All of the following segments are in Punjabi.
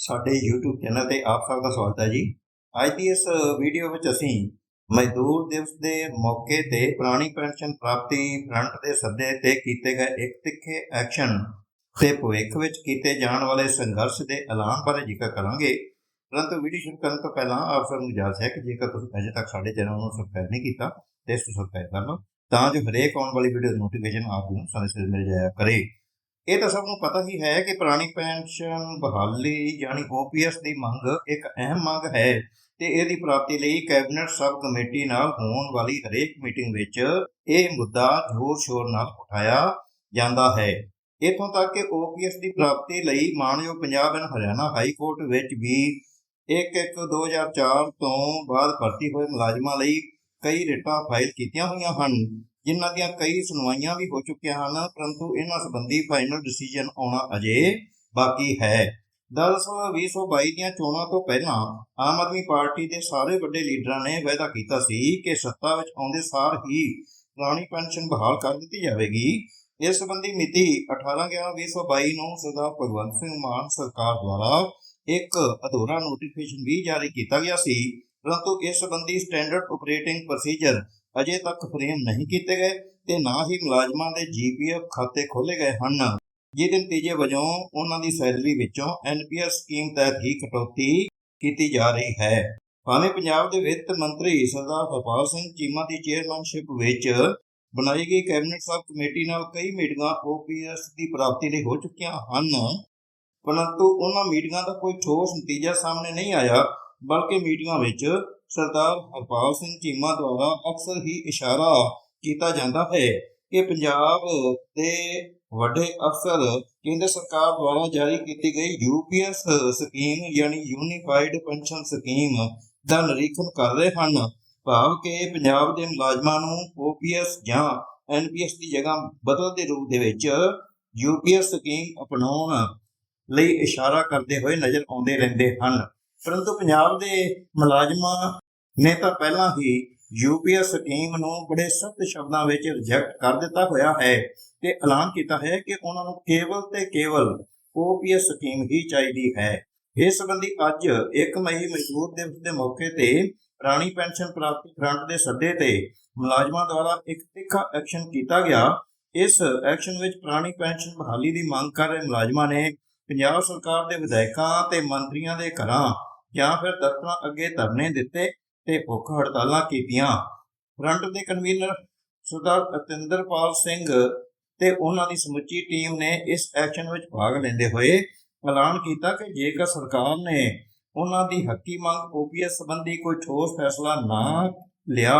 ਸਾਡੇ YouTube ਚੈਨਲ ਤੇ ਆਪ ਸਭ ਦਾ ਸਵਾਗਤ ਹੈ ਜੀ। ਅੱਜ ਦੀ ਇਸ ਵੀਡੀਓ ਵਿੱਚ ਅਸੀਂ ਮਜ਼ਦੂਰ ਦਿਵਸ ਦੇ ਮੌਕੇ ਤੇ ਪੁਰਾਣੀ ਪੈਨਸ਼ਨ ਪ੍ਰਾਪਤੀ ਫਰੰਟ ਦੇ ਸੱਦੇ ਤੇ ਕੀਤੇ ਗਏ ਇੱਕ ਤਿੱਖੇ ਐਕਸ਼ਨ ਤੇ ਭਵਿੱਖ ਵਿੱਚ ਕੀਤੇ ਜਾਣ ਵਾਲੇ ਸੰਘਰਸ਼ ਦੇ ਐਲਾਨ ਬਾਰੇ ਜ਼ਿਕਰ ਕਰਾਂਗੇ। ਪਰੰਤੂ ਵੀਡੀਓ ਸ਼ੁਰੂ ਕਰਨ ਤੋਂ ਪਹਿਲਾਂ ਆਪ ਸਭ ਨੂੰ ਇਜਾਜ਼ਤ ਹੈ ਕਿ ਜੇਕਰ ਤੁਸੀਂ ਅਜੇ ਤੱਕ ਸਾਡੇ ਚੈਨਲ ਨੂੰ ਸਬਸਕ੍ਰਾਈਬ ਨਹੀਂ ਕੀਤਾ, ਤੇ ਇਸ ਨੂੰ ਸਬਸਕ੍ਰਾਈਬ ਕਰ ਲਓ, ਤਾਂ ਜੋ ਹਰੇਕ ਆਉਣ ਵਾਲੀ ਵੀਡੀਓ ਦੀ ਨੋਟੀਫਿਕੇਸ਼ਨ ਆਪ ਨੂੰ ਸਮੇਂ ਸਿਰ ਮਿਲ ਜਾਇਆ ਕਰੇ। ਇਹ ਤਾਂ ਸਭ ਨੂੰ ਪਤਾ ਹੀ ਹੈ ਕਿ ਪੁਰਾਣੀ ਪੈਨਸ਼ਨ ਬਹਾਲੀ ਯਾਨੀ OPS ਦੀ ਮੰਗ ਇੱਕ ਅਹਿਮ ਮੰਗ ਹੈ ਤੇ ਇਹਦੀ ਪ੍ਰਾਪਤੀ ਲਈ ਕੈਬਨਿਟ ਸਬ ਕਮੇਟੀ ਨਾਲ ਹੋਣ ਵਾਲੀ ਹਰੇਕ ਮੀਟਿੰਗ ਵਿੱਚ ਇਹ ਮੁੱਦਾ ਜ਼ੋਰ ਸ਼ੋਰ ਨਾਲ ਉਠਾਇਆ ਜਾਂਦਾ ਹੈ। ਇਥੋਂ ਤੱਕ ਕਿ OPS ਦੀ ਪ੍ਰਾਪਤੀ ਲਈ ਮਾਨਯੋਗ Punjab and Haryana high court ਵਿੱਚ ਵੀ 1-1-2004 ਤੋਂ ਬਾਅਦ ਭਰਤੀ ਹੋਏ ਮੁਲਾਜ਼ਮਾਂ ਲਈ ਕਈ ਰਿਟਾਂ ਫਾਈਲ ਕੀਤੀਆਂ ਹੋਈਆਂ ਹਨ। ਜਿਨ੍ਹਾਂ ਦੀਆਂ ਕਈ ਸੁਣਵਾਈਆਂ ਵੀ ਹੋ ਚੁੱਕੀਆਂ ਹਨ, ਪਰੰਤੂ ਇਹਨਾਂ ਸੰਬੰਧੀ ਫਾਈਨਲ ਡਿਸੀਜਨ ਆਉਣਾ ਅਜੇ ਬਾਕੀ ਹੈ। ਦਰਅਸਲ 2022 ਦੀਆਂ ਚੋਣਾਂ ਤੋਂ ਪਹਿਲਾਂ ਆਮ ਆਦਮੀ ਪਾਰਟੀ ਦੇ ਸਾਰੇ ਵੱਡੇ ਲੀਡਰਾਂ ਨੇ ਵਾਅਦਾ ਕੀਤਾ ਸੀ ਕਿ ਸੱਤਾ ਵਿੱਚ ਆਉਂਦੇ ਸਾਰ ਹੀ ਪੁਰਾਣੀ ਪੈਨਸ਼ਨ ਬਹਾਲ ਕਰ ਦਿੱਤੀ ਜਾਵੇਗੀ। ਇਸ ਸੰਬੰਧੀ ਮਿਤੀ 18/11/2022 ਨੂੰ ਸਰਦਾਰ ਭਗਵੰਤ ਸਿੰਘ ਮਾਨ ਸਰਕਾਰ ਦੁਆਰਾ ਇੱਕ ਅਧੂਰਾ ਨੋਟੀਫਿਕੇਸ਼ਨ ਵੀ ਜਾਰੀ ਕੀਤਾ ਗਿਆ ਸੀ। ਪਰੰਤੂ ਇਸ ਸੰਬੰਧੀ ਸਟੈਂਡਰਡ ਆਪਰੇਟਿੰਗ ਪ੍ਰੋਸੀਜਰ ਅਜੇ ਤੱਕ ਫਰੇਮ ਨਹੀਂ ਕੀਤੇ ਗਏ ਤੇ ਨਾ ਹੀ ਮੁਲਾਜ਼ਮਾਂ ਦੇ ਜੀਪੀਐਫ ਖਾਤੇ ਖੋਲੇ ਗਏ ਹਨ। ਜਿਹਦੇ ਨਤੀਜੇ ਵਜੋਂ ਉਹਨਾਂ ਦੀ ਸੈਲਰੀ ਵਿੱਚੋਂ ਐਨਪੀਐਸ ਸਕੀਮ ਤਹਿਤ ਹੀ ਕਟੌਤੀ ਕੀਤੀ ਜਾ ਰਹੀ ਹੈ। ਭਾਵੇਂ ਪੰਜਾਬ ਦੇ ਵਿੱਤ ਮੰਤਰੀ ਸਰਦਾਰ ਹਰਪਾਲ ਸਿੰਘ ਚੀਮਾ ਦੀ ਚੇਅਰਮੈਨਸ਼ਿਪ ਵਿੱਚ ਬਣਾਈ ਗਈ ਕੈਬਨਿਟ ਸਬ ਕਮੇਟੀ ਨਾਲ ਕਈ ਮੀਟਿੰਗਾਂ ਓਪੀਐਸ ਦੀ ਪ੍ਰਾਪਤੀ ਲਈ ਹੋ ਚੁੱਕੀਆਂ ਹਨ। ਪਰੰਤੂ ਉਹਨਾਂ ਮੀਟਿੰਗਾਂ ਦਾ ਕੋਈ ਠੋਸ ਨਤੀਜਾ ਸਾਹਮਣੇ ਨਹੀਂ ਆਇਆ, ਬਲਕਿ ਮੀਟਿੰਗਾਂ ਵਿੱਚ ਸਰਦਾਰ ਹਰਪਾਲ ਸਿੰਘ ਚੀਮਾ ਦੁਆਰਾ ਅਕਸਰ ਹੀ ਇਸ਼ਾਰਾ ਕੀਤਾ ਜਾਂਦਾ ਹੈ ਕਿ ਪੰਜਾਬ ਦੇ ਵੱਡੇ ਅਫਸਰ ਕੇਂਦਰ ਸਰਕਾਰ ਦੁਆਰਾ ਜਾਰੀ ਕੀਤੀ ਗਈ ਯੂਪੀਐਸ ਸਕੀਮ ਯਾਨੀ ਯੂਨੀਫਾਈਡ ਪੈਨਸ਼ਨ ਸਕੀਮ ਦਾ ਨਿਰੀਖਣ ਕਰ ਰਹੇ ਹਨ। ਭਾਵ ਕਿ ਪੰਜਾਬ ਦੇ ਮੁਲਾਜ਼ਮਾਂ ਨੂੰ ਓਪੀਐਸ ਜਾਂ ਐਨਪੀਐਸ ਦੀ ਜਗ੍ਹਾ ਬਦਲ ਦੇ ਰੂਪ ਦੇ ਵਿੱਚ ਯੂਪੀਐਸ ਸਕੀਮ ਅਪਣਾਉਣ ਲਈ ਇਸ਼ਾਰਾ ਕਰਦੇ ਹੋਏ ਨਜ਼ਰ ਆਉਂਦੇ ਰਹਿੰਦੇ ਹਨ। ਪਰੰਤੂ ਪੰਜਾਬ ਦੇ ਮੁਲਾਜ਼ਮਾਂ ਨੇ ਤਾਂ ਪਹਿਲਾਂ ਹੀ ਯੂਪੀਐਸ ਸਕੀਮ ਨੂੰ ਬੜੇ ਸਖਤ ਸ਼ਬਦਾਂ ਵਿੱਚ ਰਿਜੈਕਟ ਕਰ ਦਿੱਤਾ ਹੋਇਆ ਹੈ ਤੇ ਐਲਾਨ ਕੀਤਾ ਹੈ ਕਿ ਉਹਨਾਂ ਨੂੰ ਕੇਵਲ ਤੇ ਕੇਵਲ ਓਪੀਐਸ ਸਕੀਮ ਹੀ ਚਾਹੀਦੀ ਹੈ। ਇਸ ਸੰਬੰਧੀ ਅੱਜ 1 ਮਈ ਮਜ਼ਦੂਰ ਦਿਵਸ ਦੇ ਮੌਕੇ ਤੇ ਪੁਰਾਣੀ ਪੈਨਸ਼ਨ ਪ੍ਰਾਪਤੀ ਫਰੰਟ ਦੇ ਸੱਦੇ ਤੇ ਮੁਲਾਜ਼ਮਾਂ ਦੁਆਰਾ ਇੱਕ ਤਿੱਖਾ ਐਕਸ਼ਨ ਕੀਤਾ ਗਿਆ। ਇਸ ਐਕਸ਼ਨ ਵਿੱਚ ਪੁਰਾਣੀ ਪੈਨਸ਼ਨ ਬਹਾਲੀ ਦੀ ਮੰਗ ਕਰ ਰਹੇ ਮੁਲਾਜ਼ਮਾਂ ਨੇ ਪੰਜਾਬ ਸਰਕਾਰ ਦੇ ਵਿਧਾਇਕਾਂ ਤੇ ਮੰਤਰੀਆਂ ਦੇ ਘਰਾਂ ਜਾਂ ਫਿਰ ਦਫ਼ਤਰਾਂ ਅੱਗੇ ਧਰਨੇ ਦਿੱਤੇ ਤੇ ਭੁੱਖ ਹੜਤਾਲਾਂ ਕੀਤੀਆਂ। ਫਰੰਟ ਦੇ ਕਨਵੀਨਰ ਸਰਦਾਰ ਅਤਿੰਦਰਪਾਲ ਸਿੰਘ ਤੇ ਉਹਨਾਂ ਦੀ ਸਮੁੱਚੀ ਟੀਮ ਨੇ ਇਸ ਐਕਸ਼ਨ ਵਿੱਚ ਭਾਗ ਲੈਂਦੇ ਹੋਏ ਐਲਾਨ ਕੀਤਾ ਕਿ ਜੇਕਰ ਸਰਕਾਰ ਨੇ ਉਹਨਾਂ ਦੀ ਹੱਕੀ ਮੰਗ ਓਪੀਐਸ ਸੰਬੰਧੀ ਕੋਈ ਠੋਸ ਫੈਸਲਾ ਨਾ ਲਿਆ,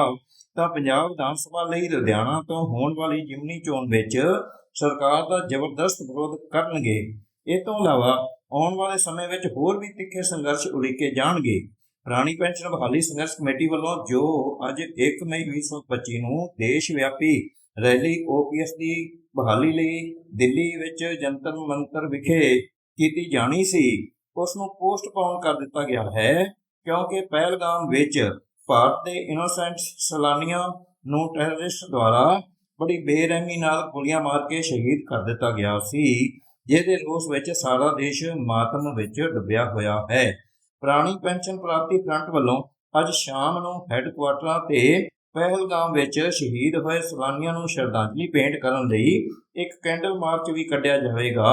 ਤਾਂ ਪੰਜਾਬ ਵਿਧਾਨ ਸਭਾ ਲਈ ਲੁਧਿਆਣਾ ਤੋਂ ਹੋਣ ਵਾਲੀ ਜਿਮਨੀ ਚੋਣ ਵਿੱਚ ਸਰਕਾਰ ਦਾ ਜ਼ਬਰਦਸਤ ਵਿਰੋਧ ਕਰਨਗੇ। ਇਹ ਤੋਂ ਇਲਾਵਾ ਆਉਣ ਵਾਲੇ ਸਮੇਂ ਵਿੱਚ ਹੋਰ ਵੀ ਤਿੱਖੇ ਸੰਘਰਸ਼ ਉਲੀਕੇ ਜਾਣਗੇ। ਪੁਰਾਣੀ ਪੈਨਸ਼ਨ ਬਹਾਲੀ ਸੰਘਰਸ਼ ਕਮੇਟੀ ਵੱਲੋਂ ਜੋ ਅੱਜ 1 ਮਈ 2025 ਨੂੰ ਦੇਸ਼ ਵਿਆਪੀ ਰੈਲੀ ਓਪੀਐਸ ਦੀ ਬਹਾਲੀ ਲਈ ਦਿੱਲੀ ਵਿੱਚ ਜੰਤਰ ਮੰਤਰ ਵਿਖੇ ਕੀਤੀ ਜਾਣੀ ਸੀ, ਉਸ ਨੂੰ ਪੋਸਟਪੋਨ ਕਰ ਦਿੱਤਾ ਗਿਆ ਹੈ ਕਿਉਂਕਿ ਪਹਿਲਗਾਮ ਵਿੱਚ ਭਾਰਤ ਦੇ ਇਨੋਸੈਂਟ ਸਲਾਨੀਆਂ ਨੂੰ ਟੈਰਰਿਸਟ ਦੁਆਰਾ ਬੜੀ ਬੇਰਹਿਮੀ ਨਾਲ ਗੋਲੀਆਂ ਮਾਰ ਕੇ ਸ਼ਹੀਦ ਕਰ ਦਿੱਤਾ ਗਿਆ ਸੀ, ਜਿਹਦੇ ਰੋਸ ਵਿੱਚ ਸਾਰਾ ਦੇਸ਼ ਮਾਤਮ ਵਿੱਚ ਡੁੱਬਿਆ ਹੋਇਆ ਹੈ। ਪੁਰਾਣੀ ਪੈਨਸ਼ਨ ਪ੍ਰਾਪਤੀ ਫਰੰਟ ਵੱਲੋਂ ਅੱਜ ਸ਼ਾਮ ਨੂੰ ਹੈੱਡਕੁਆਟਰਾਂ ਤੇ ਪਹਿਲਗਾਮ ਵਿੱਚ ਸ਼ਹੀਦ ਹੋਏ ਸਲਾਨੀਆਂ ਨੂੰ ਸ਼ਰਧਾਂਜਲੀ ਭੇਂਟ ਕਰਨ ਲਈ ਇੱਕ ਕੈਂਡਲ ਮਾਰਚ ਵੀ ਕੱਢਿਆ ਜਾਵੇਗਾ।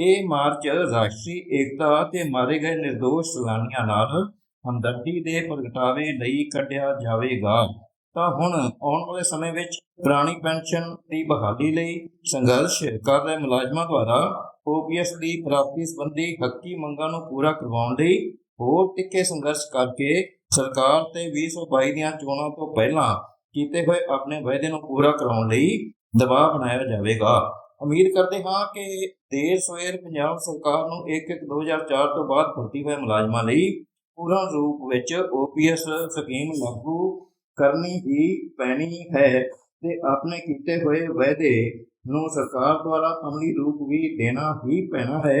ਇਹ ਮਾਰਚ ਰਾਸ਼ਟਰੀ ਏਕਤਾ ਤੇ ਮਾਰੇ ਗਏ નિર્ਦੋਸ਼ ਸਲਾਨੀਆਂ ਨਾਲ ਹਮਦਰਦੀ ਦੇ ਪ੍ਰਗਟਾਵੇ ਲਈ ਕੱਢਿਆ ਜਾਵੇਗਾ। ਤਾਂ ਹੁਣ ਆਉਣ ਵਾਲੇ ਸਮੇਂ ਵਿੱਚ ਪੁਰਾਣੀ ਪੈਨਸ਼ਨ ਦੀ ਬਹਾਲੀ ਲਈ ਸੰਘਰਸ਼ ਕਰ ਰਹੇ ਮੁਲਾਜ਼ਮਾਂ ਦੁਆਰਾ ਓਪੀਐਸ ਦੀ ਪ੍ਰਾਪਤੀ ਸੰਬੰਧੀ ਹੱਕੀ ਮੰਗਾਂ ਨੂੰ ਪੂਰਾ ਕਰਵਾਉਣ ਲਈ ਹੋਰ ਤਿੱਖੇ ਸੰਘਰਸ਼ ਕਰਕੇ ਸਰਕਾਰ ਤੇ 2022 ਦੀਆਂ ਚੋਣਾਂ ਤੋਂ ਪਹਿਲਾਂ ਕੀਤੇ ਹੋਏ ਆਪਣੇ ਵਾਅਦੇ ਨੂੰ ਪੂਰਾ ਕਰਾਉਣ ਲਈ ਦਬਾਅ ਬਣਾਇਆ ਜਾਵੇਗਾ। ਉਮੀਦ ਕਰਦੇ ਹਾਂ ਕਿ ਦੇਰ ਸਵੇਰ ਪੰਜਾਬ ਸਰਕਾਰ ਨੂੰ 1-1-2004 ਤੋਂ ਬਾਅਦ ਭਰਤੀ ਹੋਏ ਮੁਲਾਜ਼ਮਾਂ ਲਈ ਪੂਰਨ ਰੂਪ ਵਿੱਚ ਓਪੀਐਸ ਸਕੀਮ ਲਾਗੂ ਕਰਨੀ ਹੀ ਪੈਣੀ ਹੈ ਤੇ ਆਪਣੇ ਕੀਤੇ ਹੋਏ ਵਾਅਦੇ ਨੂੰ ਸਰਕਾਰ ਦੁਆਰਾ ਅਮਲੀ ਰੂਪ ਵੀ ਦੇਣਾ ਹੀ ਪੈਣਾ ਹੈ।